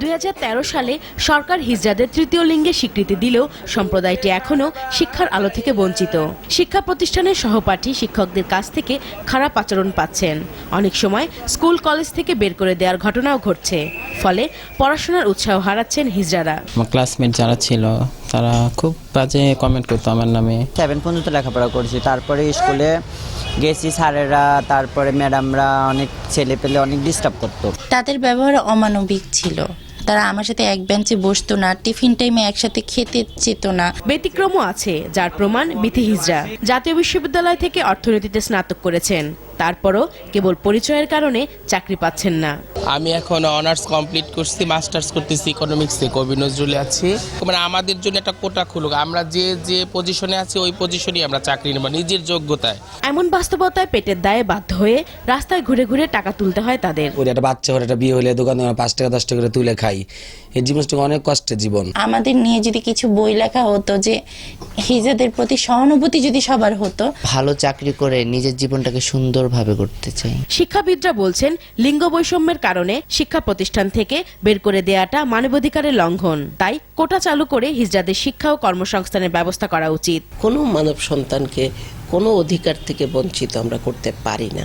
দু হাজার তেরো সালে সরকার হিজড়াদের তৃতীয় লিঙ্গে স্বীকৃতি দিলেও সম্প্রদায়টি এখনও শিক্ষার আলো থেকে বঞ্চিত। শিক্ষা প্রতিষ্ঠানের সহপাঠী শিক্ষকদের কাছ থেকে খারাপ আচরণ পাচ্ছেন। অনেক সময় স্কুল কলেজ থেকে বের করে দেওয়ার ঘটনাও ঘটছে। ফলে পড়াশোনার উৎসাহ হারাচ্ছেন হিজড়ারা আমার ক্লাসমেট যারা ছিল তারা খুব বাজে কমেন্ট করতো আমার নামে। সেভেন পর্যন্ত লেখাপড়া করেছি। তারপরে স্কুলে গেছি স্যারেরা তারপরে ম্যাডামরা অনেক ছেলে পেলে অনেক ডিস্টার্ব করতো। তাদের ব্যবহার অমানবিক ছিল। তারা আমার সাথে এক বেঞ্চে বসতো না টিফিন টাইমে একসাথে খেতে যেত না। ব্যতিক্রমও আছে যার প্রমাণ বিথি হিজরা। জাতীয় বিশ্ববিদ্যালয় থেকে অর্থনীতিতে স্নাতক করেছেন। তারপরও কেবল পরিচয়ের কারণে চাকরি পাচ্ছেন না। আমি এখন অনার্স কমপ্লিট করছি মাস্টার্স করতেছি ইকোনমিক্সে কবি নজরুলে আছি। মানে আমাদের জন্য একটা কোটা খুলুক। আমরা যে যে পজিশনে আছি ওই পজিশনেই আমরা চাকরি নেব নিজের যোগ্যতায়। এমন বাস্তবতায় পেটের দায়ে বাধ্য হয়ে রাস্তায় ঘুরে ঘুরে টাকা তুলতে হয় তাদের। ওর একটা বাচ্চা ওর একটা বিয়ে হলে দোকানে পাঁচ টাকা দশ টাকা করে তুলে খাই। এই জীবনটা অনেক কষ্টের জীবন। আমাদের নিয়ে যদি কিছু বই লেখা হতো যে হিজাদের প্রতি সহানুভূতি যদি সবার হতো। ভালো চাকরি করে নিজের জীবনটাকে সুন্দরভাবে করতে চাই। শিক্ষাবিদরা বলছেন লিঙ্গ বৈষম্যের কারণে শিক্ষা প্রতিষ্ঠান থেকে বের করে দেয়াটা মানবাধিকারের লঙ্ঘন। তাই কোটা চালু করে হিজড়াদের শিক্ষা ও কর্মসংস্থানের ব্যবস্থা করা উচিত। কোনো মানব সন্তানকে কোনো অধিকার থেকে বঞ্চিত আমরা করতে পারি না।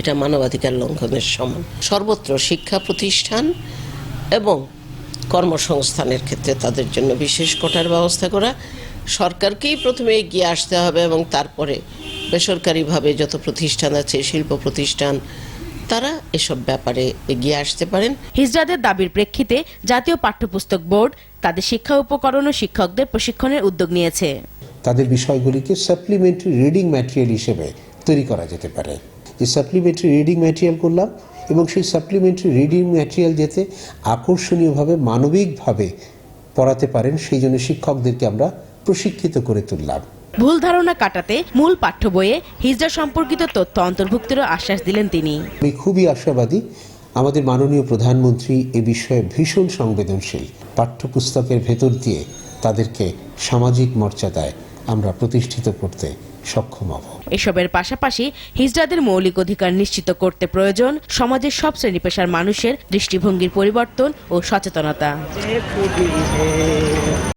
এটা মানবাধিকার লঙ্ঘনের সমান। সর্বত্র শিক্ষা প্রতিষ্ঠান এবং কর্মসংস্থানের ক্ষেত্রে তাদের জন্য বিশেষ কোটার ব্যবস্থা করা। সরকারকেই প্রথমে এগিয়ে আসতে হবে এবং তারপরে বেসরকারিভাবে যত প্রতিষ্ঠান আছে শিল্প প্রতিষ্ঠান তারা এসব ব্যাপারে এগিয়ে আসতে পারেন। হিজড়াদের দাবির প্রেক্ষিতে জাতীয় পাঠ্যপুস্তক বোর্ড তাদের শিক্ষা উপকরণ ও শিক্ষকদের প্রশিক্ষণের উদ্যোগ নিয়েছে। তাদের বিষয়গুলিকে সাপ্লিমেন্টারি রিডিং ম্যাটেরিয়াল হিসেবে তৈরি করা যেতে পারে। যে সাপ্লিমেন্টারি রিডিং ম্যাটেরিয়াল করলাম এবং সেই সাপ্লিমেন্টারি রিডিং ম্যাটেরিয়াল যাতে আকর্ষণীয়ভাবে মানবিকভাবে পড়াতে পারেন সেই জন্য শিক্ষকদেরকে আমরা প্রশিক্ষিত করে তুললাম। ভুল ধারণা কাটাতে মূল পাঠ্য বইয়ে হিজড়া সম্পর্কিত তথ্য অন্তর্ভুক্তিরও আশ্বাস দিলেন তিনি। আমি খুবই আশাবাদী আমাদের মাননীয় প্রধানমন্ত্রী এ বিষয়ে ভীষণ সংবেদনশীল পাঠ্যপুস্তকের ভেতর দিয়ে তাদেরকে সামাজিক মর্যাদায় আমরা প্রতিষ্ঠিত করতে সক্ষম হব। এসবের পাশাপাশি হিজড়াদের মৌলিক অধিকার নিশ্চিত করতে প্রয়োজন সমাজের সব শ্রেণি পেশার মানুষের দৃষ্টিভঙ্গির পরিবর্তন ও সচেতনতা।